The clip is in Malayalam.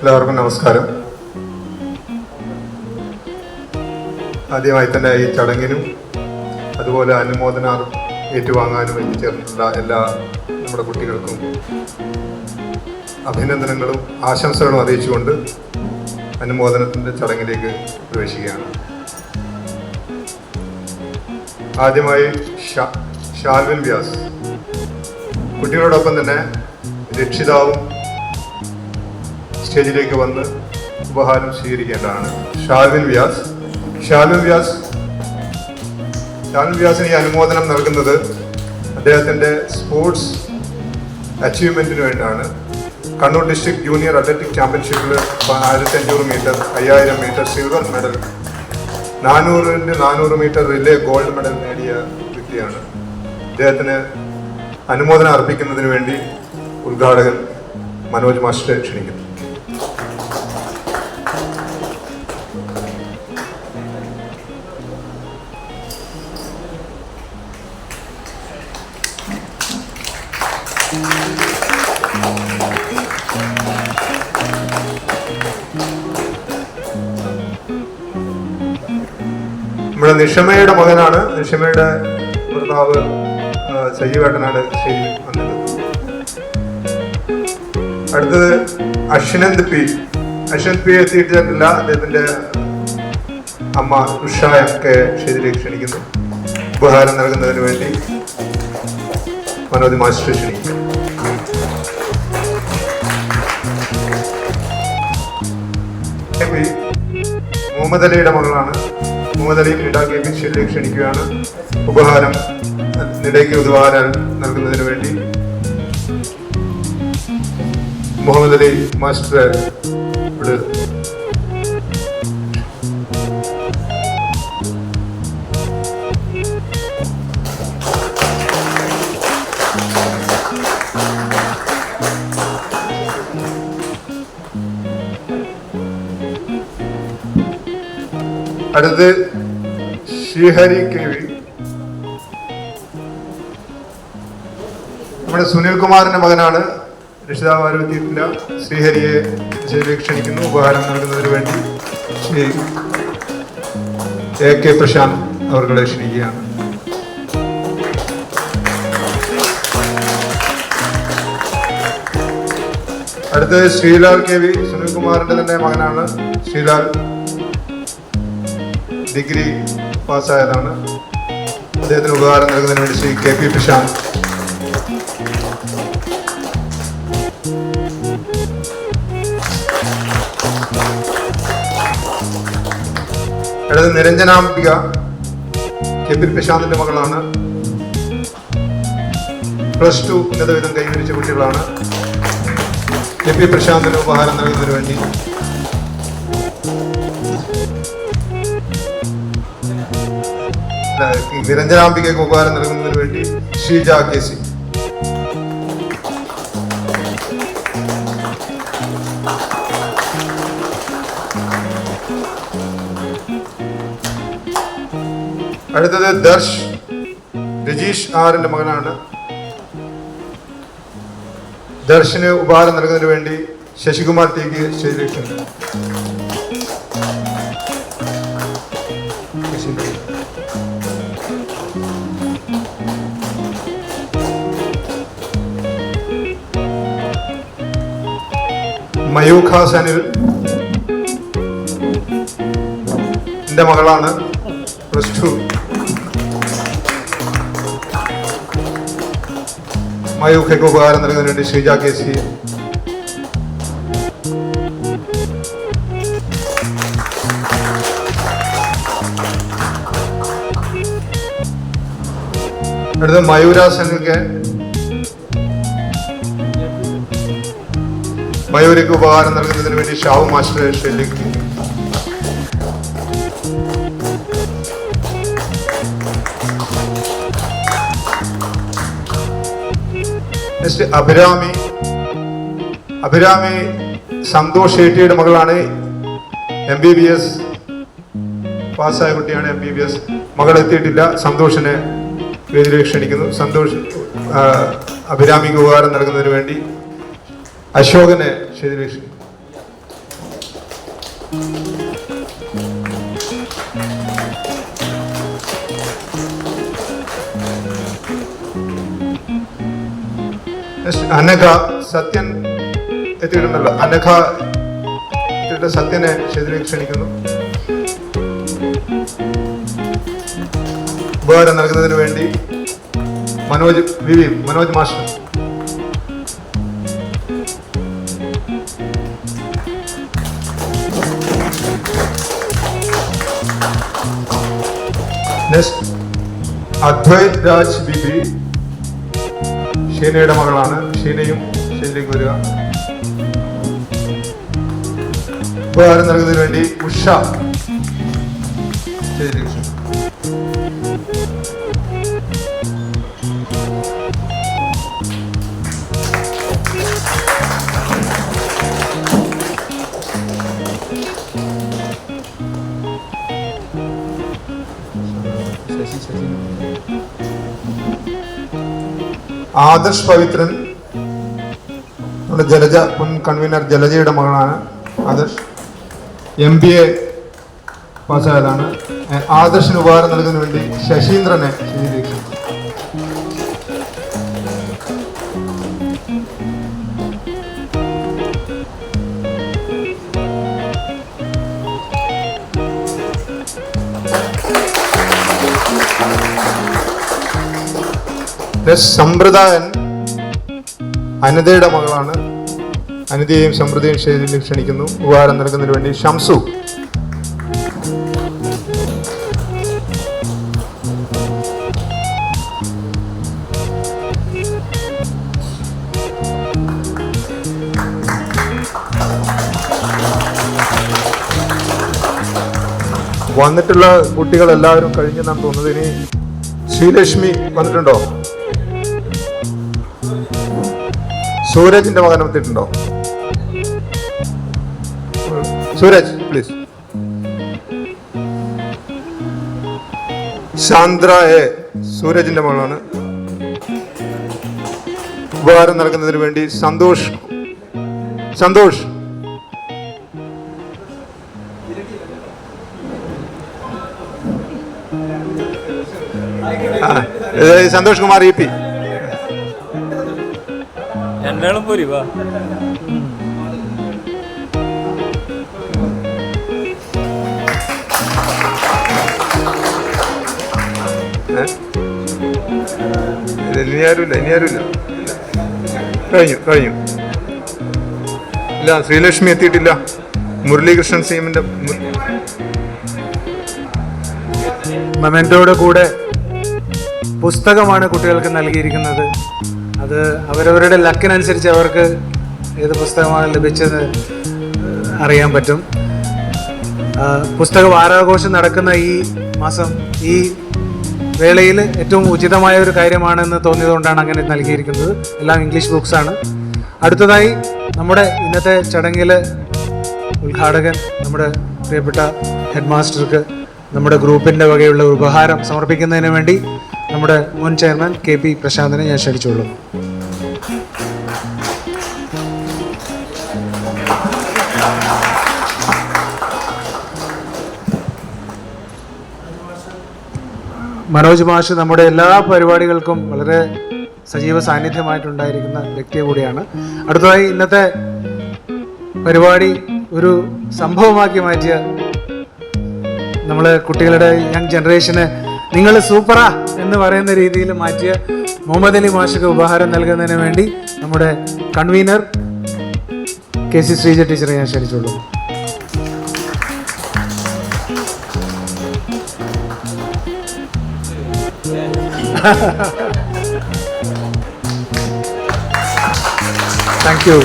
എല്ലാവർക്കും നമസ്കാരം. ആദ്യമായി തന്നെ ഈ ചടങ്ങിനും അതുപോലെ അനുമോദന ഏറ്റുവാങ്ങാനും എത്തിച്ചേർന്നിട്ടുള്ള എല്ലാ നമ്മുടെ കുട്ടികൾക്കും അഭിനന്ദനങ്ങളും ആശംസകളും അറിയിച്ചുകൊണ്ട് അനുമോദനത്തിന്റെ ചടങ്ങിലേക്ക് പ്രവേശിക്കുകയാണ്. ആദ്യമായി ഷാൽവിൻ വ്യാസ്. കുട്ടികളോടൊപ്പം തന്നെ രക്ഷിതാവും സ്റ്റേജിലേക്ക് വന്ന് ഉപഹാരം സ്വീകരിക്കേണ്ടതാണ്. ഷാൽവിൻ വ്യാസ്. ഷാൽവിൻ വ്യാസ്. ഷാൽവിൻ വ്യാസിന് ഈ അനുമോദനം നൽകുന്നത് അദ്ദേഹത്തിന്റെ സ്പോർട്സ് അച്ചീവ്മെന്റിന് വേണ്ടിയാണ് കണ്ണൂർ ഡിസ്ട്രിക്ട് ജൂനിയർ അത്ലറ്റിക് ചാമ്പ്യൻഷിപ്പിൽ ആയിരത്തി അഞ്ഞൂറ് മീറ്റർ അയ്യായിരം മീറ്റർ സിൽവർ മെഡൽ നാനൂറിന്റെ നാനൂറ് മീറ്റർ റിലേ ഗോൾഡ് മെഡൽ നേടിയ വ്യക്തിയാണ്. അദ്ദേഹത്തിന് അനുമോദനം അർപ്പിക്കുന്നതിന് വേണ്ടി ഉദ്ഘാടകൻ മനോജ് മാസ്റ്ററെ ക്ഷണിക്കുന്നു. നമ്മുടെ നിഷമയുടെ മകനാണ്. നിഷമയുടെ ഭർത്താവ് സജീവേട്ടനാണ് ശരി വന്നത്. അടുത്തത് അശ്വനന്ദ് പി. അശ്വന്ത് പി എത്തിയിട്ടില്ല. അദ്ദേഹത്തിന്റെ അമ്മ ഉഷയൊക്കെ സ്റ്റേജിലേക്ക് ക്ഷണിക്കുന്നു. ഉപഹാരം നൽകുന്നതിന് വേണ്ടി മനോജ് മാസ്റ്റർ ക്ഷണിക്കുന്നു. മുഹമ്മദ് അലിയുടെ മകളാണ്. മുഹമ്മദ് അലി നിഡ കെ പി സ്റ്റേജിലേക്ക് ക്ഷണിക്കുകയാണ്. ഉപഹാരം നിടയ്ക്ക് ഉപഹാരം നൽകുന്നതിന് വേണ്ടി മുഹമ്മദ് അലി മാസ്റ്റർ ഇവിടെ അടുത്ത് ശ്രീഹരി കെ വി നമ്മുടെ സുനിൽകുമാറിന്റെ മകനാണ് രക്ഷിതാവ് ആരോഗ്യത്തില്ല ശ്രീഹരിയെ ക്ഷണിക്കുന്നു ഉപഹാരം നൽകുന്നതിന് വേണ്ടി ശ്രീ എ കെ പ്രശാന്ത് അവർകളെ ക്ഷണിക്കുകയാണ്. അടുത്തത് ശ്രീലാൽ കെ വി സുനിൽകുമാറിന്റെ തന്നെ മകനാണ് ശ്രീലാൽ. ഡിഗ്രി പാസ്സായതാണ്. അദ്ദേഹത്തിന് ഉപകാരം നൽകുന്നതിന് വേണ്ടി ശ്രീ കെ പി പ്രശാന്ത് അടുത്ത നിരഞ്ജനാംബിക കെ പി പ്രശാന്തിന്റെ മകളാണ്. പ്ലസ് ടു ഉന്നതവിധം കൈവരിച്ച കുട്ടികളാണ്. കെ പി പ്രശാന്തിന് ഉപഹാരം നൽകുന്നതിന് വേണ്ടി. നിരഞ്ജനാംബികയ്ക്ക് ഉപഹാരം നൽകുന്നതിന് വേണ്ടി ഷീജ കെ സി. അടുത്തത് ദർശ്. രജീഷ് ആറിന്റെ മകനാണ്. ദർശന് ഉപഹാരം നൽകുന്നതിന് വേണ്ടി ശശികുമാർ തേക്ക് സ്റ്റേജിലേക്ക് മയൂഖ എന്റെ മകളാണ് പ്ലസ് ടു. മയൂഖയ്ക്ക് ഉപകാരം നൽകുന്നതിന് വേണ്ടി ശ്രീജ കെ സി. അടുത്ത മയൂര സനിൽക്ക് മയൂരിക്ക് ഉപകാരം നൽകുന്നതിന് വേണ്ടി ഷാവു മാസ്റ്റർ സ്റ്റേജിലേക്ക് നെക്സ്റ്റ് അഭിരാമി അഭിരാമി സന്തോഷ് ഷെട്ടിയുടെ മകളാണ് എം ബി ബി എസ് പാസ്സായ കുട്ടിയാണ് എം ബി ബി എസ് മകൾ എത്തിയിട്ടില്ല സന്തോഷിനെ വേദിയിലേക്ക് ക്ഷണിക്കുന്നു. സന്തോഷ് അഭിരാമിക്ക് ഉപകാരം നൽകുന്നതിന് വേണ്ടി അശോകനെ വേദിയിലേക്ക് അനഘ സത്യൻ എത്തിയിട്ടുണ്ടല്ലോ. അനഘ സത്യനെ ക്ഷേത്രത്തിലേക്ക് ക്ഷണിക്കുന്നു. ഉപകാരം നൽകുന്നതിന് വേണ്ടി Manoj V V Manoj master. Next Advaith Raj B B. ഷീനയുടെ മകളാണ്. ഷീനയും ഷീനയിലേക്ക് വരിക ഉപകാരം നൽകുന്നതിന് വേണ്ടി ഉഷ ഷീനയിലേക്ക് ആദർശ് പവിത്രൻ നമ്മുടെ ജലജ മുൻ കൺവീനർ ജലജയുടെ മകളാണ് ആദർശ്. എം ബി എ പാസ്സായതാണ്. ആദർശിന് ഉപകാരം നൽകുന്നതിന് വേണ്ടി ശശീന്ദ്രനെ ശരിയിലേക്ക് സമ്പ്രദായൻ അനിതയുടെ മകളാണ്. അനിതയെയും സമൃദ്ധിയും ശൈലിയിൽ ക്ഷണിക്കുന്നു. ഉപകാരം നൽകുന്നതിന് വേണ്ടി ഷംസു. വന്നിട്ടുള്ള കുട്ടികൾ എല്ലാവരും കഴിഞ്ഞെന്നാണ് തോന്നുന്നത്. ഇനി ശ്രീലക്ഷ്മി വന്നിട്ടുണ്ടോ? സൂരജിന്റെ മകൻ എത്തിയിട്ടുണ്ടോ? സൂരജ് പ്ലീസ് ശാന്ത്ര എ സൂരജിന്റെ മകളാണ്. ഉപകാരം നൽകുന്നതിന് വേണ്ടി Santhosh. Santhosh. Santhosh Kumar E P. രണ്ടാളും പോരി വാ. ഏ? ഇത് ഇനി ആരുമില്ല ഇനി ആരുമില്ല. കഴിഞ്ഞു കഴിഞ്ഞു. ഇല്ല ശ്രീലക്ഷ്മി എത്തിയിട്ടില്ല. മുരളീകൃഷ്ണൻ സീമിന്റെ മു- കൂടെ പുസ്തകമാണ് കുട്ടികൾക്ക് നൽകിയിരിക്കുന്നത്. അത് അവരവരുടെ ലക്കിനനുസരിച്ച് അവർക്ക് ഏത് പുസ്തകമാണ് ലഭിച്ചത് അറിയാൻ പറ്റും. പുസ്തക വാരാഘോഷം നടക്കുന്ന ഈ മാസം ഈ വേളയിൽ ഏറ്റവും ഉചിതമായ ഒരു കാര്യമാണെന്ന് തോന്നിയതുകൊണ്ടാണ് അങ്ങനെ നൽകിയിരിക്കുന്നത്. എല്ലാം ഇംഗ്ലീഷ് ബുക്സാണ് അടുത്തതായി നമ്മുടെ ഇന്നത്തെ ചടങ്ങിൽ ഉദ്ഘാടകൻ നമ്മുടെ പ്രിയപ്പെട്ട ഹെഡ് മാസ്റ്റർക്ക് നമ്മുടെ ഗ്രൂപ്പിന്റെ വകയുള്ള ഉപഹാരം സമർപ്പിക്കുന്നതിന് വേണ്ടി നമ്മുടെ മുൻ ചെയർമാൻ കെ പി പ്രശാന്തിനെ ഞാൻ ക്ഷണിച്ചുള്ളൂ മനോജ് മാഷ് നമ്മുടെ എല്ലാ പരിപാടികൾക്കും വളരെ സജീവ സാന്നിധ്യമായിട്ടുണ്ടായിരിക്കുന്ന വ്യക്തി കൂടിയാണ്. അടുത്തതായി ഇന്നത്തെ പരിപാടി ഒരു സംഭവമാക്കി മാറ്റിയ നമ്മൾ കുട്ടികളുടെ യങ് ജനറേഷന് നിങ്ങൾ സൂപ്പറാ എന്ന് പറയുന്ന രീതിയിൽ മാറ്റിയ മുഹമ്മദ് അലി മാഷക്ക് ഉപഹാരം നൽകുന്നതിന് വേണ്ടി നമ്മുടെ കൺവീനർ കെ സി ശ്രീജ ടീച്ചറെ ഞാൻ ക്ഷണിച്ചുള്ളൂ. Thank you